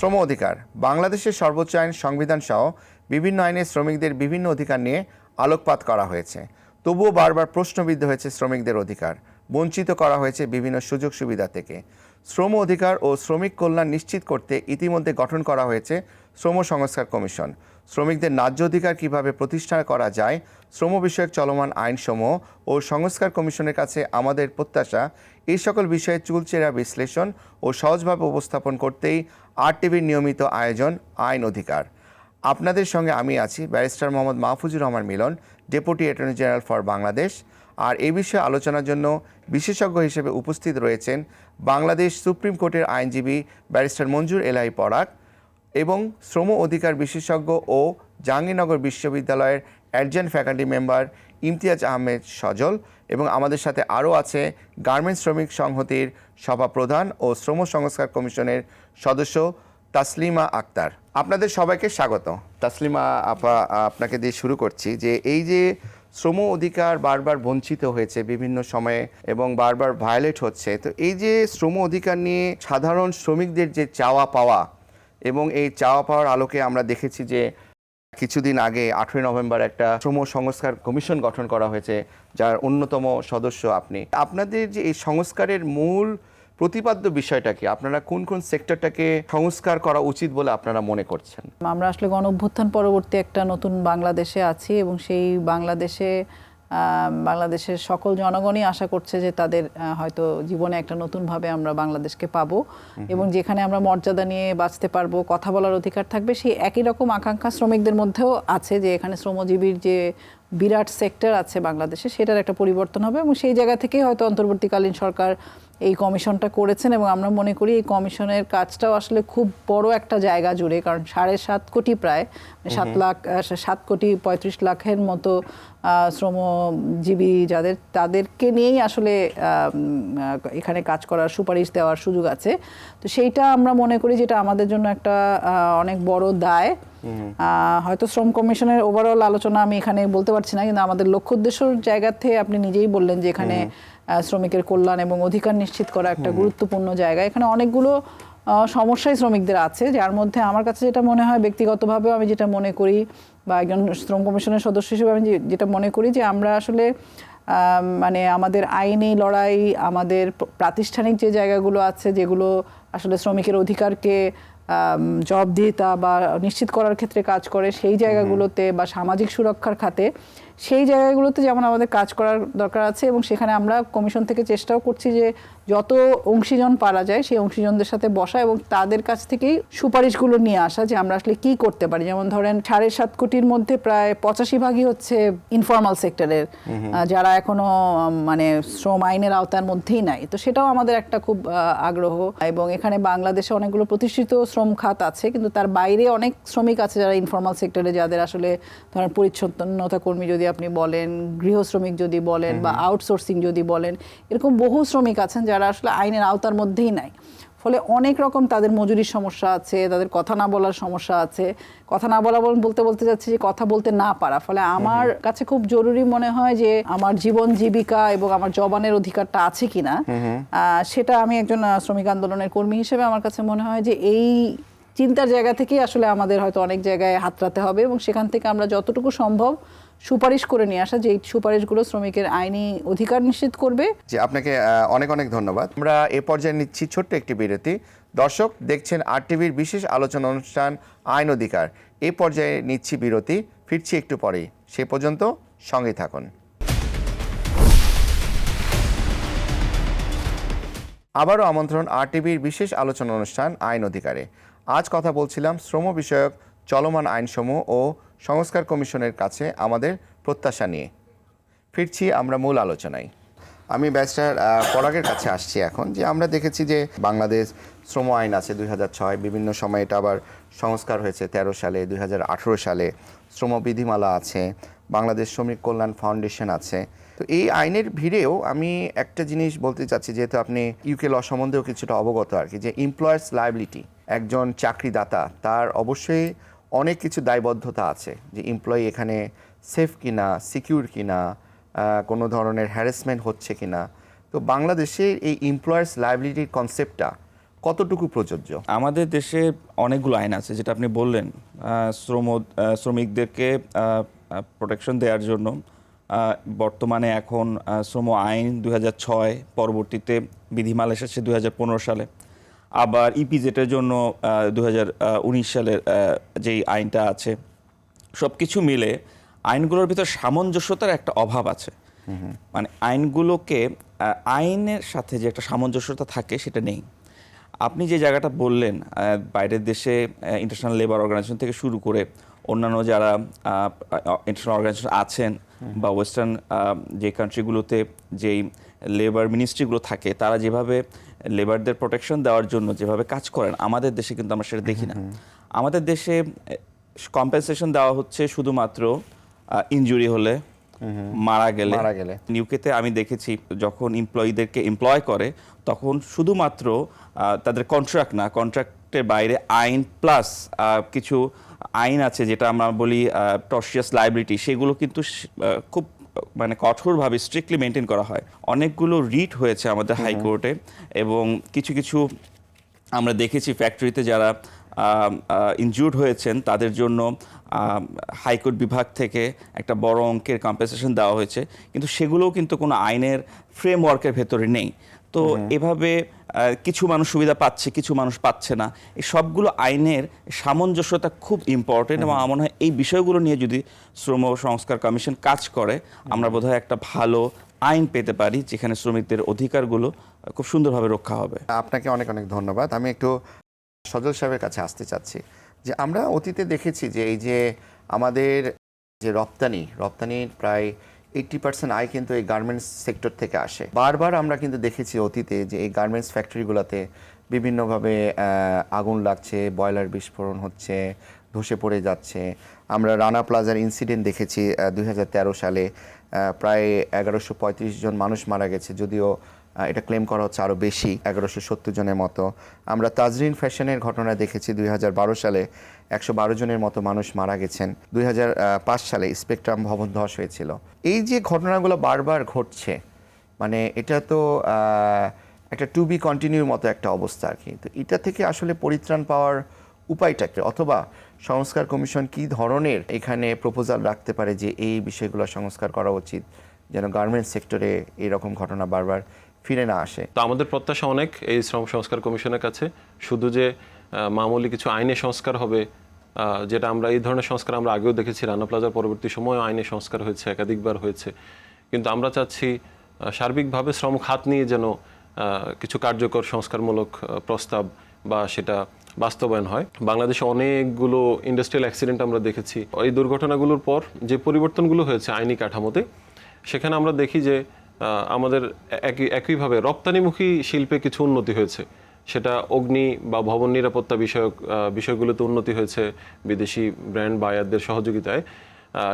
শ্রম অধিকার, বাংলাদেশের সর্বোচ্চ আইন সংবিধান সহ বিভিন্ন আইনে শ্রমিকদের বিভিন্ন অধিকার নিয়ে আলোকপাত করা হয়েছে। তবুও বারবার প্রশ্নবিদ্ধ হয়েছে শ্রমিকদের অধিকার, বঞ্চিত করা হয়েছে বিভিন্ন সুযোগ সুবিধা থেকে। শ্রম অধিকার ও শ্রমিক কল্যাণ নিশ্চিত করতে ইতিমধ্যে গঠন করা হয়েছে শ্রম সংস্কার কমিশন। শ্রমিকদের ন্যায্য অধিকার কীভাবে প্রতিষ্ঠা করা যায়, শ্রম বিষয়ক চলমান আইনসমূহ ও সংস্কার কমিশনের কাছে আমাদের প্রত্যাশা এই সকল বিষয়ে চুলচেরা বিশ্লেষণ ও সহজভাবে উপস্থাপন করতেই আর টিভির নিয়মিত আয়োজন আইন অধিকার। আপনাদের সঙ্গে আমি আছি barrister Mohammad Mahfuzur Rahman Milon, deputy attorney general for Bangladesh. আর এ বিষয়ে আলোচনার জন্য বিশেষজ্ঞ হিসেবে উপস্থিত রয়েছেন বাংলাদেশ সুপ্রিম কোর্টের আইনজীবী ব্যারিস্টার মঞ্জুর এলাই পরাগ এবং শ্রম অধিকার বিশেষজ্ঞ ও জাহাঙ্গীরনগর বিশ্ববিদ্যালয়ের adjunct faculty member Imtiaz Ahmed Sajal এবং আমাদের সাথে আরও আছে গার্মেন্টস শ্রমিক সংহতির সভাপ্রধান ও শ্রম সংস্কার কমিশনের সদস্য তাসলিমা আক্তার। আপনাদের সবাইকে স্বাগত। তাসলিমা, আপা, আপনাকে দিয়ে শুরু করছি যে এই যে শ্রম অধিকার বারবার বঞ্চিত হয়েছে বিভিন্ন সময়ে এবং বারবার ভায়োলেট হচ্ছে, তো এই যে শ্রম অধিকার নিয়ে সাধারণ শ্রমিকদের যে চাওয়া পাওয়া এবং এই চাওয়া পাওয়ার আলোকে আমরা দেখেছি যে কিছুদিন আগে আঠেরোই নভেম্বর একটা শ্রম সংস্কার কমিশন গঠন করা হয়েছে, যার অন্যতম সদস্য আপনি। আপনাদের যে এই সংস্কারের মূল প্রতিপাদ্য বিষয়টা কি? আপনারা কোন কোন সেক্টরটাকে সংস্কার করা উচিত বলে আপনারা মনে করছেন? আমরা আসলে গণ অভ্যুত্থান পরবর্তী একটা নতুন বাংলাদেশে আছি এবং সেই বাংলাদেশে বাংলাদেশের সকল জনগণই আশা করছে যে তাদের হয়তো জীবনে একটা নতুনভাবে আমরা বাংলাদেশকে পাবো। এবং যেখানে আমরা মর্যাদা নিয়ে বাঁচতে পারব কথা বলার অধিকার থাকবে সেই একই রকম আকাঙ্ক্ষা শ্রমিকদের মধ্যেও আছে যে এখানে শ্রমজীবীর যে বিরাট সেক্টর আছে বাংলাদেশে সেটার একটা পরিবর্তন হবে এবং সেই জায়গা থেকেই হয়তো অন্তর্বর্তীকালীন সরকার এই কমিশনটা করেছেন এবং আমরা মনে করি এই কমিশনের কাজটাও আসলে খুব বড় একটা জায়গা জুড়ে কারণ সাড়ে সাত কোটি প্রায় মানে সাত লাখ সাত কোটি পঁয়ত্রিশ লাখের মতো শ্রমজীবী যাদের তাদেরকে নিয়েই আসলে এখানে কাজ করার সুপারিশ দেওয়ার সুযোগ আছে। তো সেইটা আমরা মনে করি যেটা আমাদের জন্য একটা অনেক বড় দায়। হয়তো শ্রম কমিশনের ওভারঅল আলোচনা আমি এখানে বলতে পারছি না কিন্তু আমাদের লক্ষ্য উদ্দেশ্যর জায়গা থেকে আপনি নিজেই বললেন যে এখানে শ্রমিকের কল্যাণ এবং অধিকার নিশ্চিত করা একটা গুরুত্বপূর্ণ জায়গা। এখানে অনেকগুলো সমস্যাই শ্রমিকদের আছে যার মধ্যে আমার কাছে যেটা মনে হয় ব্যক্তিগতভাবেও আমি যেটা মনে করি বা একজন শ্রম কমিশনের সদস্য হিসেবে আমি যে- যেটা মনে করি যে আমরা আসলে মানে আমাদের আইনি লড়াই আমাদের প্রাতিষ্ঠানিক যে জায়গাগুলো আছে যেগুলো আসলে শ্রমিকের অধিকারকে জবাবদিহিতা বা নিশ্চিত করার ক্ষেত্রে কাজ করে সেই জায়গাগুলোতে বা সামাজিক সুরক্ষার খাতে সেই জায়গাগুলোতে যেমন আমাদের কাজ করার দরকার আছে এবং সেখানে আমরা কমিশন থেকে চেষ্টাও করছি যে যত অংশীজন পারা যায় সেই অংশীজনদের সাথে বসা এবং তাদের কাছ থেকেই সুপারিশগুলো নিয়ে আসা যে আমরা আসলে কি করতে পারি। যেমন ধরেন সাড়ে সাত কোটির মধ্যে প্রায় পঁচাশি ভাগই হচ্ছে ইনফর্মাল সেক্টরের যারা এখনও মানে শ্রম আইনের আওতার মধ্যেই নাই। তো সেটাও আমাদের একটা খুব আগ্রহ এবং এখানে বাংলাদেশে অনেকগুলো প্রতিষ্ঠিত শ্রম খাত আছে কিন্তু তার বাইরে অনেক শ্রমিক আছে যারা ইনফর্মাল সেক্টরে যাদের আসলে ধরেন পরিচ্ছন্নতা কর্মী যদি আপনি বলেন গৃহ শ্রমিক যদি বলেন বা আউটসোর্সিং যদি বলেন এরকম বহু শ্রমিক আছেন যারা আসলে আইনের আওতার মধ্যেই নাই। ফলে অনেক রকম তাদের মজুরির সমস্যা আছে তাদের কথা না বলার সমস্যা আছে। কথা না বলা বল- বলতে বলতে যাচ্ছে যে কথা বলতে না পারা। ফলে আমার কাছে খুব জরুরি মনে হয় যে আমার জীবন জীবিকা এবং আমার জবানের অধিকারটা আছে কিনা সেটা আমি একজন শ্রমিক আন্দোলনের কর্মী হিসেবে আমার কাছে মনে হয় যে এই চিন্তার জায়গা থেকেই আসলে আমাদের হয়তো অনেক জায়গায় হাতড়াতে হবে এবং সেখান থেকে আমরা যতটুকু সম্ভব সুপারিশ করে নিয়ে আসা যে এই সুপারিশগুলো শ্রমিকের আইনি অধিকার নিশ্চিত করবে। যে আপনাকে অনেক অনেক ধন্যবাদ। আমরা এ পর্যায়ে নিচ্ছি ছোট্ট একটি বিরতি। দর্শক, দেখছেন আর টিভির বিশেষ আলোচনা অনুষ্ঠান, আইন অধিকার। এ পর্যায়ে নিচ্ছি বিরতি, ফিরছি একটু পরেই। সে পর্যন্ত সঙ্গে থাকুন। আবারও আমন্ত্রণ আর টিভির বিশেষ আলোচনা অনুষ্ঠান, আইন অধিকারে। আজ কথা বলছিলাম শ্রম বিষয়ক চলমান আইনসমূহ ও সংস্কার কমিশনের কাছে আমাদের প্রত্যাশা নিয়ে। ফিরছি আমরা মূল আলোচনায়। আমি ব্যারিস্টার পরাগের কাছে আসছি এখন যে আমরা দেখেছি যে বাংলাদেশ শ্রম আইন আছে দুই ছয়, বিভিন্ন সময় এটা আবার সংস্কার হয়েছে তেরো সালে, দুই হাজার আঠেরো সালে। শ্রম বিধিমালা আছে, বাংলাদেশ শ্রমিক কল্যাণ ফাউন্ডেশন আছে। তো এই আইনের ভিড়েও আমি একটা জিনিস বলতে চাচ্ছি, যেহেতু আপনি ইউকে ল সম্বন্ধেও কিছুটা অবগত আর কি, যে এমপ্লয়ার্স লাইবিলিটি একজন চাকরিদাতা, তার অবশ্যই অনেক কিছু দায়বদ্ধতা আছে যে এমপ্লয়ি এখানে সেফ কিনা সিকিউর কিনা কোনো ধরনের হ্যারাসমেন্ট হচ্ছে কিনা। তো বাংলাদেশে এই এমপ্লয়ার্স লাইবিলিটির কনসেপ্টটা কতটুকু প্রযোজ্য? আমাদের দেশে অনেকগুলো আইন আছে, যেটা আপনি বললেন শ্রম শ্রমিকদেরকে প্রোটেকশন দেওয়ার জন্য। বর্তমানে এখন শ্রম আইন দু হাজার ছয় পরবর্তীতে বিধিমাল এসেছে দু হাজার পনেরো সালে। আবার ইপিজেটের জন্য দু হাজার উনিশ সালের যেই আইনটা আছে সব কিছু মিলে আইনগুলোর ভিতর সামঞ্জস্যতার একটা অভাব আছে। মানে আইনগুলোকে আইনের সাথে যে একটা সামঞ্জস্যতা থাকে সেটা নেই। আপনি যে জায়গাটা বললেন বাইরের দেশে ইন্টারন্যাশনাল লেবার অর্গানাইজেশন থেকে শুরু করে অন্যান্য যারা ইন্টারন্যাশনাল অর্গানাইজেশন আছেন বা ওয়েস্টার্ন যে কান্ট্রিগুলোতে যেই লেবার মিনিস্ট্রিগুলো থাকে, তারা যেভাবে লেবারদের প্রোটেকশন দেওয়ার জন্য যেভাবে কাজ করেন আমাদের দেশে কিন্তু আমরা সেটা দেখি না। আমাদের দেশে কম্পেনসেশন দেওয়া হচ্ছে শুধুমাত্র ইনজুরি হলে মারা গেলে। মারা গেলে। ইউকেতে আমি দেখেছি যখন এমপ্লয়ীদেরকে এমপ্লয় করে তখন শুধুমাত্র তাদের কন্ট্রাক্ট না কন্ট্রাক্টের বাইরে আইন প্লাস কিছু আইন আছে যেটা আমরা বলি টর্সিয়াস লাইবিলিটি সেগুলো কিন্তু খুব মানে কঠোরভাবে স্ট্রিক্টলি মেনটেন করা হয়। অনেকগুলো রিট হয়েছে আমাদের হাইকোর্টে এবং কিছু কিছু আমরা দেখেছি ফ্যাক্টরিতে যারা ইনজুর্ড হয়েছেন তাদের জন্য হাইকোর্ট বিভাগ থেকে একটা বড় অঙ্কের কম্পেনসেশন দেওয়া হয়েছে। কিন্তু সেগুলোও কিন্তু কোনো আইনের ফ্রেমওয়ার্কের ভেতরে নেই। তো এভাবে কিছু মানুষ সুবিধা পাচ্ছে কিছু মানুষ পাচ্ছে না। এই সবগুলো আইনের সামঞ্জস্যতা খুব ইম্পর্টেন্ট এবং আমার মনে হয় এই বিষয়গুলো নিয়ে যদি শ্রম সংস্কার কমিশন কাজ করে আমরা বোধহয় একটা ভালো আইন পেতে পারি যেখানে শ্রমিকদের অধিকারগুলো খুব সুন্দরভাবে রক্ষা হবে। আপনাকে অনেক অনেক ধন্যবাদ। আমি একটু সজল সাহেবের কাছে আসতে চাচ্ছি। যে আমরা অতীতে দেখেছি যে এই যে আমাদের যে রপ্তানি রপ্তানির প্রায় এইট্টি পার্সেন্ট আয় কিন্তু এই গার্মেন্টস সেক্টর থেকে আসে। বারবার আমরা কিন্তু দেখেছি অতীতে যে এই গার্মেন্টস ফ্যাক্টরিগুলোতে বিভিন্নভাবে আগুন লাগছে বয়লার বিস্ফোরণ হচ্ছে, ধসে পড়ে যাচ্ছে। আমরা রানা প্লাজার ইনসিডেন্ট দেখেছি দুই হাজার তেরো সালে প্রায় এগারোশো জন মানুষ মারা গেছে, যদিও এটা ক্লেম করা হচ্ছে আরও বেশি, এগারোশো সত্তর জনের মতো। আমরা তাজরিন ফ্যাশনের ঘটনা দেখেছি দুই হাজার বারো সালে। একশো বারো জনের মতো মানুষ মারা গেছেন। দুই হাজার পাঁচ সালে স্পেকট্রাম ভবন ধস হয়েছিল। এই যে ঘটনাগুলো বারবার ঘটছে মানে এটা তো একটা টু বি কন্টিনিউর মতো একটা অবস্থা আর কি। তো এটা থেকে আসলে পরিত্রাণ পাওয়ার উপায়টা কি? অথবা সংস্কার কমিশন কি ধরনের এখানে প্রপোজাল রাখতে পারে যে এই বিষয়গুলো সংস্কার করা উচিত, যেন গার্মেন্টস সেক্টরে এরকম ঘটনা বারবার ফিরে না আসে। তো আমাদের প্রত্যাশা অনেক এই শ্রম সংস্কার কমিশনের কাছে। শুধু যে মামুলি কিছু আইনে সংস্কার হবে যেটা আমরা এই ধরনের সংস্কার আমরা আগেও দেখেছি, রানা প্লাজার পরবর্তী সময় আইনে সংস্কার হয়েছে, একাধিকবার হয়েছে। কিন্তু আমরা চাচ্ছি সার্বিকভাবে শ্রম খাত নিয়ে যেন কিছু কার্যকর সংস্কারমূলক প্রস্তাব বা সেটা বাস্তবায়ন হয়। বাংলাদেশে অনেকগুলো ইন্ডাস্ট্রিয়াল অ্যাক্সিডেন্ট আমরা দেখেছি। এই দুর্ঘটনাগুলোর পর যে পরিবর্তনগুলো হয়েছে আইনি কাঠামোতে, সেখানে আমরা দেখি যে আমাদের একই, একইভাবে রপ্তানিমুখী শিল্পে কিছু উন্নতি হয়েছে। সেটা অগ্নি বা ভবন নিরাপত্তা বিষয়ক বিষয়গুলোতে উন্নতি হয়েছে বিদেশি ব্র্যান্ড বায়ারদের সহযোগিতায়।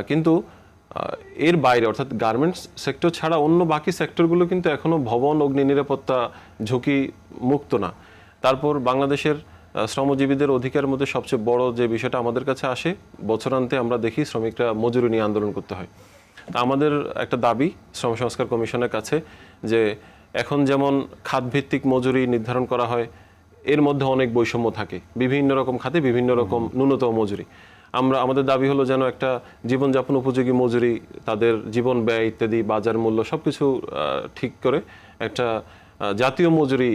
কিন্তু এর বাইরে অর্থাৎ গার্মেন্টস সেক্টর ছাড়া অন্য বাকি সেক্টরগুলো কিন্তু এখনও ভবন, অগ্নি নিরাপত্তা ঝুঁকি মুক্ত না। তারপর বাংলাদেশের শ্রমজীবীদের অধিকারের মধ্যে সবচেয়ে বড় যে বিষয়টা আমাদের কাছে আসে, বছরান্তে আমরা দেখি শ্রমিকরা মজুরি নিয়ে আন্দোলন করতে হয়। তা আমাদের একটা দাবি শ্রম সংস্কার কমিশনের কাছে যে এখন যেমন খাতভিত্তিক মজুরি নির্ধারণ করা হয় এর মধ্যে অনেক বৈষম্য থাকে। বিভিন্ন রকম খাতে বিভিন্ন রকম ন্যূনতম মজুরি। আমরা আমাদের দাবি হলো যেন একটা জীবনযাপন উপযোগী মজুরি তাদের জীবন ব্যয় ইত্যাদি বাজার মূল্য সবকিছু আহ, ঠিক করে একটা জাতীয় মজুরি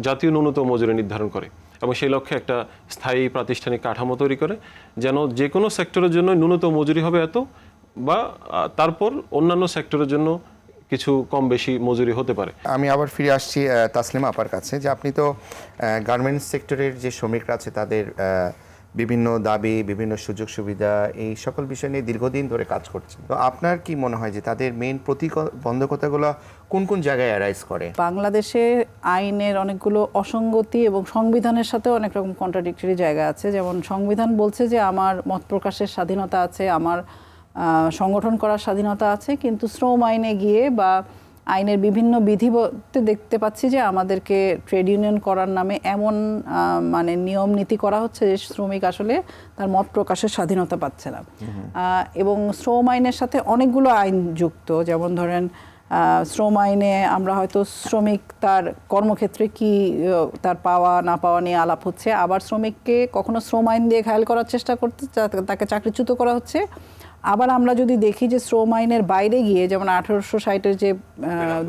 জাতীয় ন্যূনতম মজুরি নির্ধারণ করে এবং সেই লক্ষ্যে একটা স্থায়ী প্রাতিষ্ঠানিক কাঠামো তৈরি করে যেন যে কোনো সেক্টরের জন্য ন্যূনতম মজুরি হবে এত বা তারপর অন্যান্য সেক্টরের জন্য কিছু কম বেশি মজুরি হতে পারে। আমি আবার ফিরে আসছি তাসলিমা আপার কাছে যে আপনি তো গার্মেন্টস সেক্টরের যে শ্রমিকরা আছে তাদের বিভিন্ন দাবি বিভিন্ন সুযোগ সুবিধা এই সকল বিষয় নিয়ে দীর্ঘদিন ধরে কাজ করছেন। তো আপনার কি মনে হয় যে তাদের মেইন প্রতিবন্ধকতাগুলো কোন কোন জায়গায় অ্যারাইজ করে? বাংলাদেশে আইনের অনেকগুলো অসঙ্গতি এবং সংবিধানের সাথে অনেক রকম কন্ট্রাডিক্টরি জায়গা আছে। যেমন সংবিধান বলছে যে আমার মত প্রকাশের স্বাধীনতা আছে আমার সংগঠন করার স্বাধীনতা আছে কিন্তু শ্রম আইনে গিয়ে বা আইনের বিভিন্ন বিধিতে দেখতে পাচ্ছি যে আমাদেরকে ট্রেড ইউনিয়ন করার নামে এমন মানে নিয়ম নীতি করা হচ্ছে যে শ্রমিক আসলে তার মত প্রকাশের স্বাধীনতা পাচ্ছে না। এবং শ্রম আইনের সাথে অনেকগুলো আইন যুক্ত যেমন ধরেন শ্রম আইনে আমরা হয়তো শ্রমিক তার কর্মক্ষেত্রে কি তার পাওয়া না পাওয়া নিয়ে আলাপ হচ্ছে আবার শ্রমিককে কখনো শ্রম আইন দিয়ে ঘায়াল করার চেষ্টা করতে তাকে চাকরিচ্যুত করা হচ্ছে আবার আমরা যদি দেখি যে শ্রম আইনের বাইরে গিয়ে যেমন আঠারোশো ষাটের যে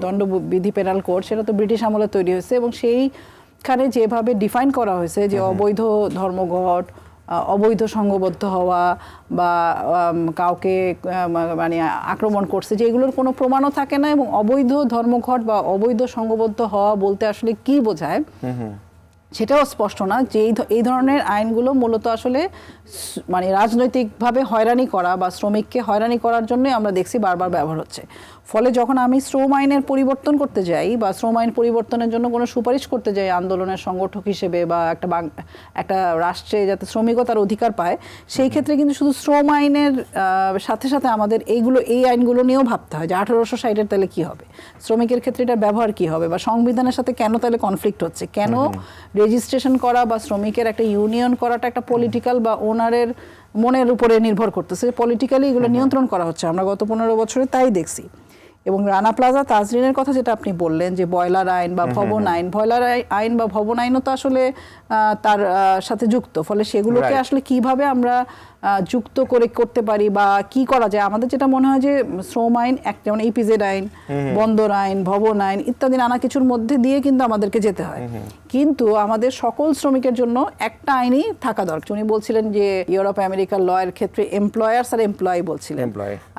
দণ্ডবিধি পেনাল কোড সেটা তো ব্রিটিশ আমলে তৈরি হয়েছে এবং সেইখানে যেভাবে ডিফাইন করা হয়েছে যে অবৈধ ধর্মঘট অবৈধ সংঘবদ্ধ হওয়া বা কাউকে মানে আক্রমণ করছে যে এগুলোর কোনো প্রমাণও থাকে না এবং অবৈধ ধর্মঘট বা অবৈধ সংঘবদ্ধ হওয়া বলতে আসলে কি বোঝায়? সেটাও স্পষ্ট না যে এই ধরনের আইনগুলো মূলত আসলে মানে রাজনৈতিকভাবে হয়রানি করা বা শ্রমিককে হয়রানি করার জন্যই আমরা দেখছি বারবার ব্যবহার হচ্ছে। ফলে যখন আমি শ্রম আইনের পরিবর্তন করতে যাই বা শ্রম আইন পরিবর্তনের জন্য কোনো সুপারিশ করতে যাই আন্দোলনের সংগঠক হিসেবে বা একটা বাং- একটা রাষ্ট্রে যাতে শ্রমিকও তার অধিকার পায় সেই ক্ষেত্রে কিন্তু শুধু শ্রম আইনের সাথে সাথে আমাদের এইগুলো এই আইনগুলো নিয়েও ভাবতে হয় যে আঠারোশো ষাটের তাহলে কী হবে? শ্রমিকের ক্ষেত্রে এটার ব্যবহার কী হবে? বা সংবিধানের সাথে কেন তাহলে কনফ্লিক্ট হচ্ছে? কেন রেজিস্ট্রেশন করা বা শ্রমিকের একটা ইউনিয়ন করাটা একটা পলিটিক্যাল বা ওনারের মনের উপরে নির্ভর করতেছে। পলিটিক্যালি এগুলো নিয়ন্ত্রণ করা হচ্ছে। আমরা গত পনেরো বছরে তাই দেখছি। এবং রানা প্লাজা তাজরিনের কথা যেটা আপনি বললেন যে বয়লার আইন বা ভবন আইন বয়লার আই- আইন বা ভবন আইনও তো আসলে তার সাথে যুক্ত। ফলে সেগুলোকে আসলে কীভাবে আমরা যুক্ত করে করতে পারি বা কি করা যায়। আমাদের যেটা মনে হয় যে শ্রম আইন এক যেমন ইপিজেড আইন বন্দর আইন ভবন আইন ইত্যাদি নানা কিছুর মধ্যে দিয়ে কিন্তু আমাদেরকে যেতে হয়। কিন্তু আমাদের সকল শ্রমিকের জন্য একটা আইনই থাকা দরকার। উনি বলছিলেন যে ইউরোপ আমেরিকার লয়ের ক্ষেত্রে এমপ্লয়ার্স আর এমপ্লয়ি বলছিলেন।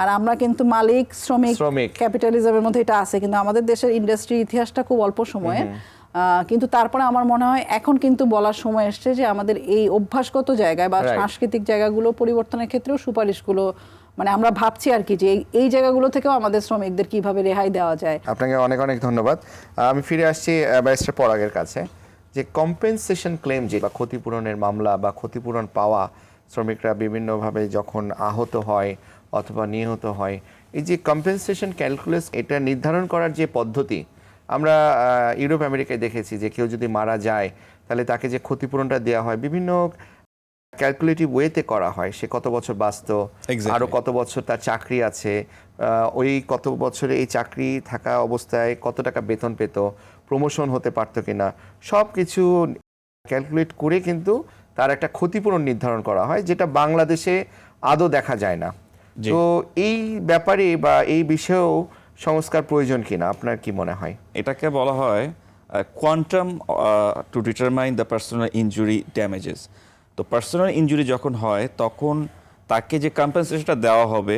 আর আমরা কিন্তু মালিক শ্রমিক। ক্যাপিটালিজমের মধ্যে এটা আছে। কিন্তু আমাদের দেশের ইন্ডাস্ট্রি ইতিহাসটা খুব অল্প সময়ে কিন্তু তারপরে আমার মনে হয় এখন কিন্তু বলার সময় এসছে যে আমাদের এই অভ্যাসগত জায়গায় বা সাংস্কৃতিক জায়গাগুলো পরিবর্তনের ক্ষেত্রেও সুপারিশগুলো মানে আমরা ভাবছি আর কি যে এই- জায়গাগুলো থেকেও আমাদের শ্রমিকদের কীভাবে রেহাই দেওয়া যায়। আপনাকে অনেক অনেক ধন্যবাদ। আমি ফিরে আসছি ব্যারিস্টার পরাগের কাছে। যে কম্পেনসেশন ক্লেম যে বা ক্ষতিপূরণের মামলা বা ক্ষতিপূরণ পাওয়া শ্রমিকরা বিভিন্নভাবে যখন আহত হয় অথবা নিহত হয় এই যে কম্পেনসেশন ক্যালকুলাস এটা নির্ধারণ করার যে পদ্ধতি আমরা ইউরোপ আমেরিকায় দেখেছি যে কেউ যদি মারা যায় তাহলে তাকে যে ক্ষতিপূরণটা দেওয়া হয় বিভিন্ন ক্যালকুলেটিভ ওয়েতে করা হয়। সে কত বছর বাঁচত আরও কত বছর তার চাকরি আছে ওই কত বছরে এই চাকরি থাকা অবস্থায় কত টাকা বেতন পেত প্রমোশন হতে পারতো কিনা সব কিছু ক্যালকুলেট করে কিন্তু তার একটা ক্ষতিপূরণ নির্ধারণ করা হয় যেটা বাংলাদেশে আদৌ দেখা যায় না। তো এই ব্যাপারে বা এই বিষয়েও সংস্কার প্রয়োজন কিনা? আপনার কি মনে হয়? এটাকে বলা হয় quantum to determine the personal injury damages তো পার্সোনাল ইনজুরি যখন হয়, তখন তাকে যে কম্পেনসেশনটা দেওয়া হবে,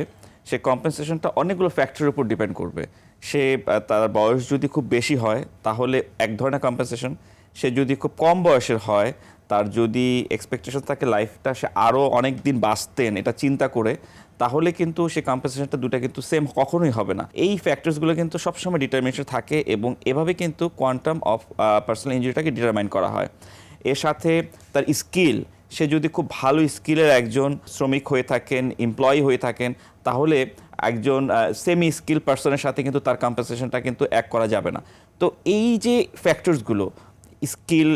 সে কম্পেনসেশনটা অনেকগুলো ফ্যাক্টরের উপর ডিপেন্ড করবে। সে তার বয়স যদি খুব বেশি হয়, তাহলে এক ধরনের কম্পেনসেশন সে যদি খুব কম বয়সের হয় তার যদি এক্সপেকটেশন থাকে লাইফটা সে আরও অনেক দিন বাঁচতেন, এটা চিন্তা করে, তাহলে কিন্তু সে কম্পেনসেশনটা দুটা কিন্তু সেম কখনোই হবে না। এই ফ্যাক্টরসগুলো কিন্তু সবসময় ডিটারমিনেশন থাকে এবং এভাবে কিন্তু কোয়ান্টাম অফ পার্সোনাল ইঞ্জুরিটাকে ডিটারমাইন করা হয়। এর সাথে তার স্কিল সে যদি খুব ভালো স্কিলের একজন শ্রমিক হয়ে থাকেন এমপ্লয়ি হয়ে থাকেন, তাহলে একজন সেমি স্কিল পার্সনের সাথে কিন্তু তার কম্পেনসেশনটা কিন্তু এক করা যাবে না। তো এই যে ফ্যাক্টরসগুলো স্কিল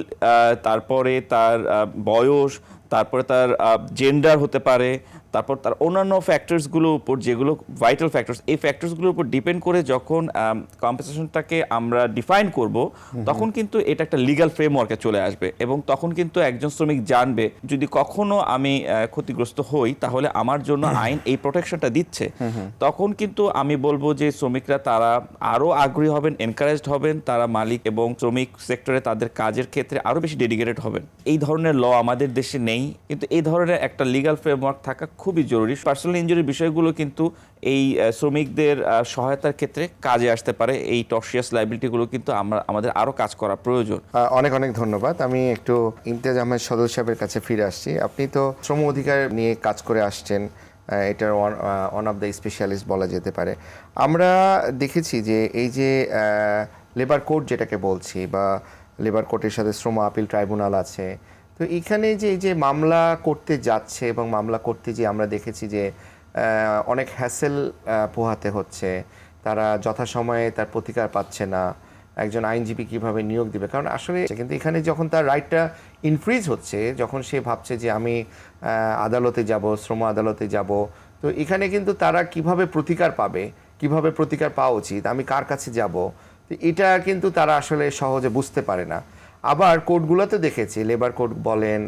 তারপরে তার বয়স তারপরে তার জেন্ডার হতে পারে তারপর তার অন্যান্য ফ্যাক্টরসগুলোর উপর যেগুলো ভাইটাল ফ্যাক্টরস এই ফ্যাক্টরসগুলোর উপর ডিপেন্ড করে যখন কম্পেনসেশনটাকে আমরা ডিফাইন করব তখন কিন্তু এটা একটা লিগ্যাল ফ্রেমওয়ার্কে চলে আসবে এবং তখন কিন্তু একজন শ্রমিক জানবে যদি কখনো আমি ক্ষতিগ্রস্ত হই তাহলে আমার জন্য আইন এই প্রোটেকশনটা দিচ্ছে। তখন কিন্তু আমি বলব যে শ্রমিকরা তারা আরও আগ্রহী হবেন এনকারেজড হবেন তারা মালিক এবং শ্রমিক সেক্টরে তাদের কাজের ক্ষেত্রে আরও বেশি ডেডিকেটেড হবেন। এই ধরনের ল আমাদের দেশে নেই কিন্তু এই ধরনের একটা লিগ্যাল ফ্রেমওয়ার্ক থাকা খুবই জরুরি। পার্সোনাল ইঞ্জুরির বিষয়গুলো কিন্তু এই শ্রমিকদের সহায়তার ক্ষেত্রে কাজে আসতে পারে। এই টর্সিয়াস লাইবিলিটিগুলো কিন্তু আমরা, আমাদের আরও কাজ করা প্রয়োজন। অনেক অনেক ধন্যবাদ। আমি একটু ইমতিয়াজ আহমেদ সদর সাহেবের কাছে ফিরে আসছি। আপনি তো শ্রম অধিকার নিয়ে কাজ করে আসছেন এটার ওয়ান অফ দ্য স্পেশালিস্ট বলা যেতে পারে। আমরা দেখেছি যে এই যে লেবার কোড যেটাকে বলছি বা লেবার কোর্টের সাথে শ্রম আপিল ট্রাইব্যুনাল আছে তো এখানে যে যে মামলা করতে যাচ্ছে এবং মামলা করতে যে আমরা দেখেছি যে অনেক হ্যাসেল পোহাতে হচ্ছে। তারা যথাসময়ে তার প্রতিকার পাচ্ছে না। একজন আইনজীবী কীভাবে নিয়োগ দিবে? কারণ আসলে কিন্তু এখানে যখন তার রাইটটা ইনফ্রিজ হচ্ছে, যখন সে ভাবছে যে আমি আদালতে যাব, শ্রম আদালতে যাব, তো এখানে কিন্তু তারা কীভাবে প্রতিকার পাবে? কীভাবে প্রতিকার পাওয়া উচিত? আমি কার কাছে যাব? তো এটা কিন্তু তারা আসলে সহজে বুঝতে পারে না। আবার কোর্টগুলোতে দেখেছি লেবার কোর্ট বলেন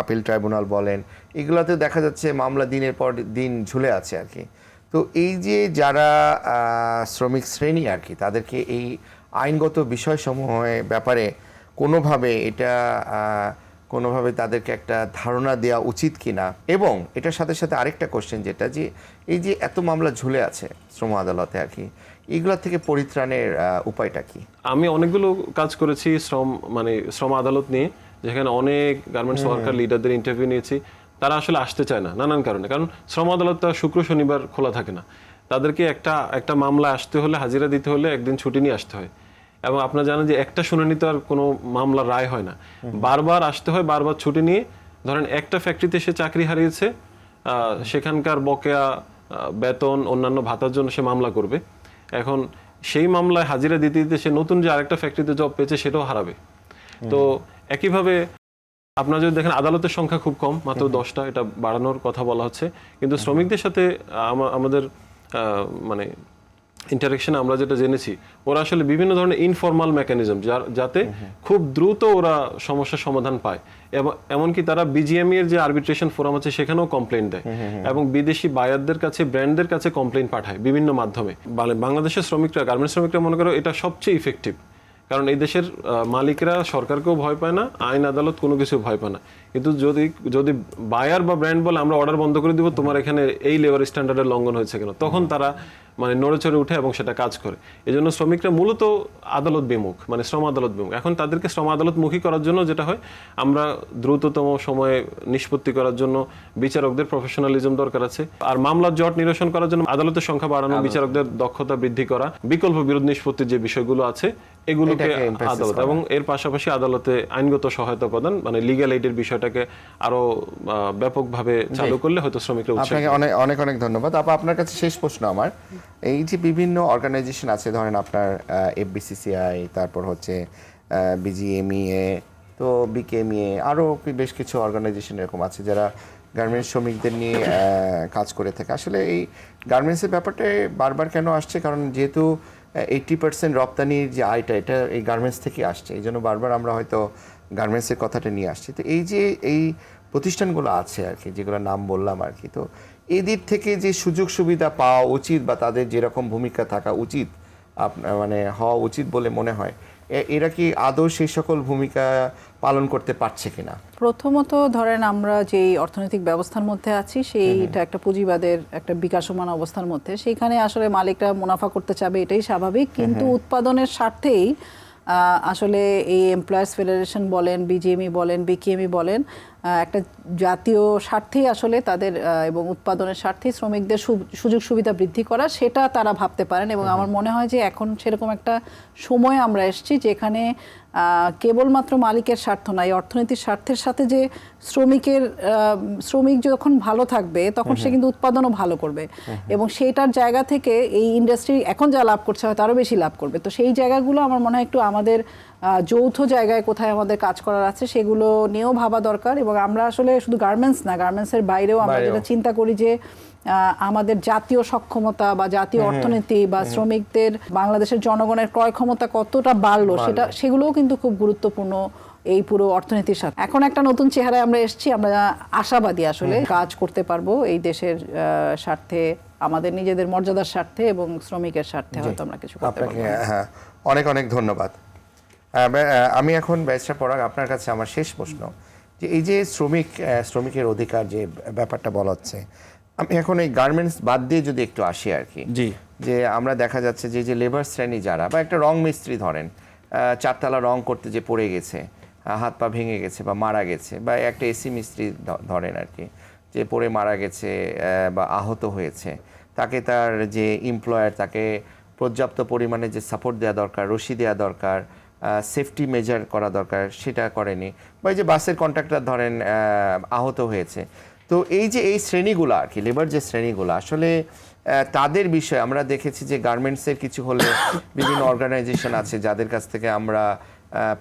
আপিল ট্রাইব্যুনাল বলেন, এগুলোতে দেখা যাচ্ছে মামলা দিনের পর দিন ঝুলে আছে আর কি। তো এই যে যারা শ্রমিক শ্রেণি আর কি, তাদেরকে এই আইনগত বিষয়সমূহের ব্যাপারে কোনোভাবে এটা কোনোভাবে তাদেরকে একটা ধারণা দেওয়া উচিত কিনা, এবং এটার সাথে সাথে আরেকটা কোশ্চেন যেটা যে, এই যে এত মামলা ঝুলে আছে শ্রম আদালতে আর কি এগুলোর থেকে পরিত্রাণের উপায়টা কি? আমি অনেকগুলো কাজ করেছি শ্রম মানে শ্রম আদালত নিয়ে যেখানে অনেক গার্মেন্টস ওয়ার্কার লিডারদের ইন্টারভিউ নিয়েছি। তারা আসলে আসতে চায় না নানান কারণে। কারণ শ্রম আদালতটা শুক্র শনিবার খোলা থাকে না। তাদেরকে একটা একটা মামলা আসতে হলে হাজিরা দিতে হলে একদিন ছুটি নিয়ে আসতে হয়। এবং আপনারা জানেন যে একটা শুনানি তো আর কোনো মামলা রায় হয় না। বারবার আসতে হয় বারবার ছুটি নিয়ে। ধরেন একটা ফ্যাক্টরিতে সে চাকরি হারিয়েছে আহ, সেখানকার বকেয়া বেতন অন্যান্য ভাতার জন্য সে মামলা করবে। এখন সেই মামলায় হাজিরা দিতে দিতে সে নতুন যে আরেকটা ফ্যাক্টরিতে জব পেয়েছে সেটাও হারাবে। তো একইভাবে আপনারা যদি দেখেন আদালতের সংখ্যা খুব কম মাত্র দশটা এটা বাড়ানোর কথা বলা হচ্ছে। কিন্তু শ্রমিকদের সাথে আমা- আমাদের মানে ইন্টারেকশনে আমরা যেটা জেনেছি ওরা আসলে বিভিন্ন ধরনের ইনফর্মাল মেকানিজম যার যাতে খুব দ্রুত ওরা সমস্যার সমাধান পায়। এবং এমনকি তারা বিজিএমই এর যে আরবিট্রেশন ফোরাম আছে সেখানেও কমপ্লেন দেয়। এবং বিদেশি বায়ারদের কাছে ব্র্যান্ডদের কাছে কমপ্লেন পাঠায় বিভিন্ন মাধ্যমে। বালে- বাংলাদেশের শ্রমিকরা গার্মেন্টস শ্রমিকরা মনে করো এটা সবচেয়ে ইফেক্টিভ কারণ এই দেশের মালিকরা সরকারকেও ভয় পায় না আইন আদালত কোনো কিছু ভয় পায় না। কিন্তু যদি যদি বায়ার বা ব্র্যান্ড বলে আমরা অর্ডার বন্ধ করে দিব তোমার এখানে এই লেবার স্ট্যান্ডার্ডের লঙ্ঘন হয়েছে কেন? তখন তারা মানে নড়েচড়ে উঠে এবং সেটা কাজ করে। এই জন্য শ্রমিকরা মূলত আদালত বিমুখ মানে শ্রম আদালত বিমুখ। এখন তাদেরকে শ্রম আদালত মুখী করার জন্য যেটা হয় আমরা দ্রুততম সময়ে নিষ্পত্তি করার জন্য বিচারকদের প্রফেশনালিজম দরকার আছে। আর মামলার জট নিরসন করার জন্য আদালতের সংখ্যা বাড়ানো বিচারকদের দক্ষতা বৃদ্ধি করা বিকল্প বিরোধ নিষ্পত্তির যে বিষয়গুলো আছে এগুলোকে আদালত এবং এর পাশাপাশি আদালতে আইনগত সহায়তা প্রদান মানে লিগ্যাল এইডের বিষয়টাকে আরও ব্যাপকভাবে চালু করলে হয়তো শ্রমিকরা আপনাকে অনেক অনেক অনেক ধন্যবাদ। আপা আপনার কাছে শেষ প্রশ্ন আমার। এই যে বিভিন্ন অর্গানাইজেশন আছে, ধরেন আপনার এফবিসিসিআই তারপর হচ্ছে বিজিএমইএ তো বিকেএমইএ আরও বেশ কিছু অর্গানাইজেশন এরকম আছে যারা গার্মেন্টস শ্রমিকদের নিয়ে কাজ করে থাকে। আসলে এই গার্মেন্টসের ব্যাপারটা বারবার কেন আসছে? কারণ যেহেতু এইটটি পার্সেন্ট রপ্তানির যে আয়টা, এটা এই গার্মেন্টস থেকে আসছে। এই জন্য বারবার আমরা হয়তো গার্মেন্টসের কথাটা নিয়ে আসছি। তো এই যে এই প্রতিষ্ঠানগুলো আছে আর কি, যেগুলোর নাম বললাম আর কি, তো এদের থেকে যে সুযোগ সুবিধা পাওয়া উচিত বা তাদের যেরকম ভূমিকা থাকা উচিত আপনার মানে হওয়া উচিত বলে মনে হয় এরা কি আদৌ সেই সকল ভূমিকা পালন করতে পারছে কিনা? প্রথমত ধরেন আমরা যেই অর্থনৈতিক ব্যবস্থার মধ্যে আছি সেইটা একটা পুঁজিবাদের একটা বিকাশমান অবস্থার মধ্যে। সেইখানে আসলে মালিকরা মুনাফা করতে চাবে এটাই স্বাভাবিক। কিন্তু উৎপাদনের স্বার্থেই আসলে এই এমপ্লয়ার্স ফেডারেশন বলেন বিজিএমই বলেন বিকেএমই বলেন একটা জাতীয় স্বার্থেই আসলে তাদের এবং উৎপাদনের স্বার্থেই শ্রমিকদের সুযোগ সুবিধা বৃদ্ধি করা সেটা তারা ভাবতে পারেন। এবং আমার মনে হয় যে এখন সেরকম একটা সময় আমরা এসেছি যেখানে কেবলমাত্র মালিকের স্বার্থ নয় অর্থনীতির স্বার্থের সাথে যে শ্রমিকের শ্রমিক যখন ভালো থাকবে তখন সে কিন্তু উৎপাদনও ভালো করবে। এবং সেইটার জায়গা থেকে এই ইন্ডাস্ট্রি এখন যা লাভ করছে হয়তো আরও বেশি লাভ করবে। তো সেই জায়গাগুলো আমার মনে হয় একটু আমাদের যৌথ জায়গায় কোথায় আমাদের কাজ করার আছে সেগুলো নিয়েও ভাবা দরকার। এবং আমরা আসলে শুধু গার্মেন্টস না গার্মেন্টসের বাইরেও আমরা যেটা চিন্তা করি যে আমাদের জাতীয় সক্ষমতা বা জাতীয় অর্থনীতি বা শ্রমিকদের বাংলাদেশের জনগণের ক্রয় ক্ষমতা কতটা বাড়লো সেটা সেগুলোও কিন্তু খুব গুরুত্বপূর্ণ এই পুরো অর্থনীতির সাথে। এখন একটা নতুন চেহারায় আমরা এসেছি আমরা আশাবাদী আসলে কাজ করতে পারব এই দেশের স্বার্থে আমাদের নিজেদের মর্যাদার স্বার্থে এবং শ্রমিকের স্বার্থে হয়তো আমরা কিছু করতে আপনাকে পারব। হ্যাঁ অনেক অনেক ধন্যবাদ। আমি এখন ব্যাচটা পড়াক আপনার কাছে আমার শেষ প্রশ্ন। যে এই যে শ্রমিক শ্রমিকের অধিকার যে ব্যাপারটা বলা হচ্ছে আমি এখন এই গার্মেন্টস বাদ দিয়ে যদি একটু আসি আর কি জি। যে আমরা দেখা যাচ্ছে যে যে লেবার শ্রেণি যারা বা একটা রং মিস্ত্রি ধরেন চারতলা রং করতে যে পড়ে গেছে হাত পা ভেঙে গেছে বা মারা গেছে বা একটা এসি মিস্ত্রি ধরেন আর কি যে পড়ে মারা গেছে বা আহত হয়েছে তাকে তার যে এমপ্লয়ার তাকে পর্যাপ্ত পরিমাণে যে সাপোর্ট দেওয়া দরকার রশি দেওয়া দরকার সেফটি মেজার করা দরকার সেটা করেনি। বা এই যে বাসের কন্ট্রাক্টর ধরেন আহত হয়েছে তো এই যে এই শ্রেণীগুলো আর কি লেবার যে শ্রেণীগুলো, আসলে তাদের বিষয়ে আমরা দেখেছি যে গার্মেন্টসের কিছু হলে বিভিন্ন অর্গানাইজেশন আছে যাদের কাছ থেকে আমরা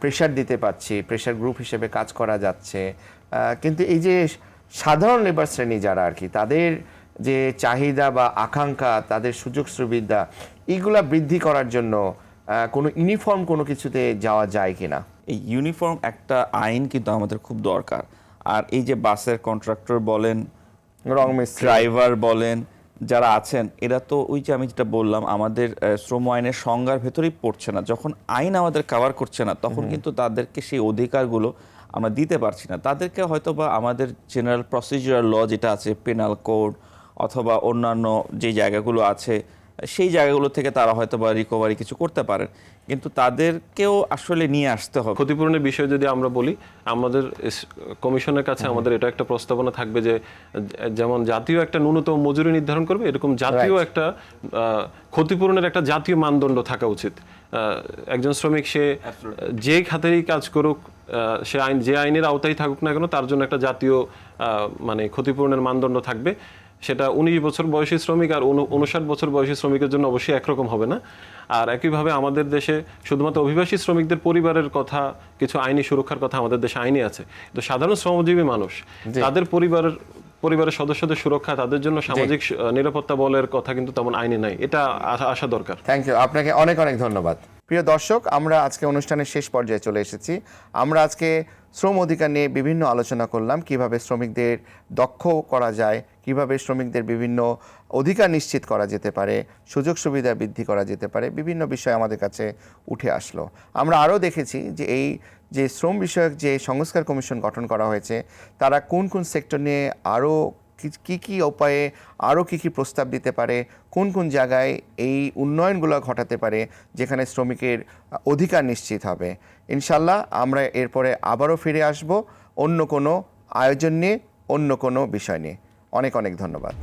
প্রেশার দিতে পারছি প্রেশার গ্রুপ হিসেবে কাজ করা যাচ্ছে। কিন্তু এই যে সাধারণ লেবার শ্রেণি যারা আর কি, তাদের যে চাহিদা বা আকাঙ্ক্ষা, তাদের সুযোগ সুবিধা, এইগুলা বৃদ্ধি করার জন্য কোনো ইউনিফর্ম কোনো কিছুতে যাওয়া যায় কি না এই ইউনিফর্ম একটা আইন কিন্তু আমাদের খুব দরকার। আর এই যে বাসের কন্ট্রাক্টর বলেন রং ড্রাইভার বলেন যারা আছেন এরা তো ওই যে আমি যেটা বললাম আমাদের শ্রম আইনের সংজ্ঞার ভেতরেই পড়ছে না। যখন আইন আমাদের কভার করছে না তখন কিন্তু তাদেরকে সেই অধিকারগুলো আমরা দিতে পারছি না। তাদেরকে হয়তো বা আমাদের জেনারেল প্রসিজারাল ল যেটা আছে পেনাল কোড অথবা অন্যান্য যে জায়গাগুলো আছে সেই জায়গাগুলো থেকে তারা হয়তো বা রিকভারি কিছু করতে পারেন। কিন্তু তাদেরকেও আসলে নিয়ে আসতে হবে। ক্ষতিপূরণের বিষয়ে যদি আমরা বলি আমাদের কমিশনের কাছে আমাদের এটা একটা প্রস্তাবনা থাকবে যে যেমন জাতীয় একটা ন্যূনতম মজুরি নির্ধারণ করবে এরকম জাতীয় একটা ক্ষতিপূরণের একটা জাতীয় মানদণ্ড থাকা উচিত। একজন শ্রমিক সে যে খাতেরই কাজ করুক আহ, সে আইন যে আইনের আওতায় থাকুক না কেন তার জন্য একটা জাতীয় মানে ক্ষতিপূরণের মানদণ্ড থাকবে। সেটা উনিশ বছর বয়সী শ্রমিক আর উনষাট বছর বয়সী শ্রমিকের জন্য অবশ্যই একরকম হবে না। আর একইভাবে আমাদের দেশে শুধুমাত্র অভিবাসী শ্রমিকদের পরিবারের কথা কিছু আইনি সুরক্ষার কথা আমাদের দেশে আইনি আছে। তো সাধারণ শ্রমজীবী মানুষ তাদের পরিবারের পরিবারের সদস্যদের সুরক্ষা তাদের জন্য সামাজিক নিরাপত্তা বলের কথা কিন্তু তেমন আইনে নাই। এটা আসা দরকার। থ্যাংক ইউ আপনাকে অনেক অনেক ধন্যবাদ। প্রিয় দর্শক আমরা আজকে অনুষ্ঠানের শেষ পর্যায়ে চলে এসেছি। আমরা আজকে শ্রম অধিকার নিয়ে বিভিন্ন আলোচনা করলাম, কীভাবে শ্রমিকদের দক্ষ করা যায়, কীভাবে শ্রমিকদের বিভিন্ন অধিকার নিশ্চিত করা যেতে পারে, সুযোগ সুবিধা বৃদ্ধি করা যেতে পারে, বিভিন্ন বিষয় আমাদের কাছে উঠে আসলো। আমরা আরও দেখেছি যে এই যে শ্রম বিষয়ক যে সংস্কার কমিশন গঠন করা হয়েছে, তারা কোন কোন সেক্টর নিয়ে আরও কি- কি উপায়ে আরও কি কি প্রস্তাব দিতে পারে? কোন কোন জায়গায় এই উন্নয়নগুলো ঘটাতে পারে যেখানে শ্রমিকের অধিকার নিশ্চিত হবে? ইনশাল্লাহ আমরা এরপরে আবারও ফিরে আসব অন্য কোনো আয়োজন নিয়ে, অন্য কোনো বিষয় নিয়ে। অনেক অনেক ধন্যবাদ।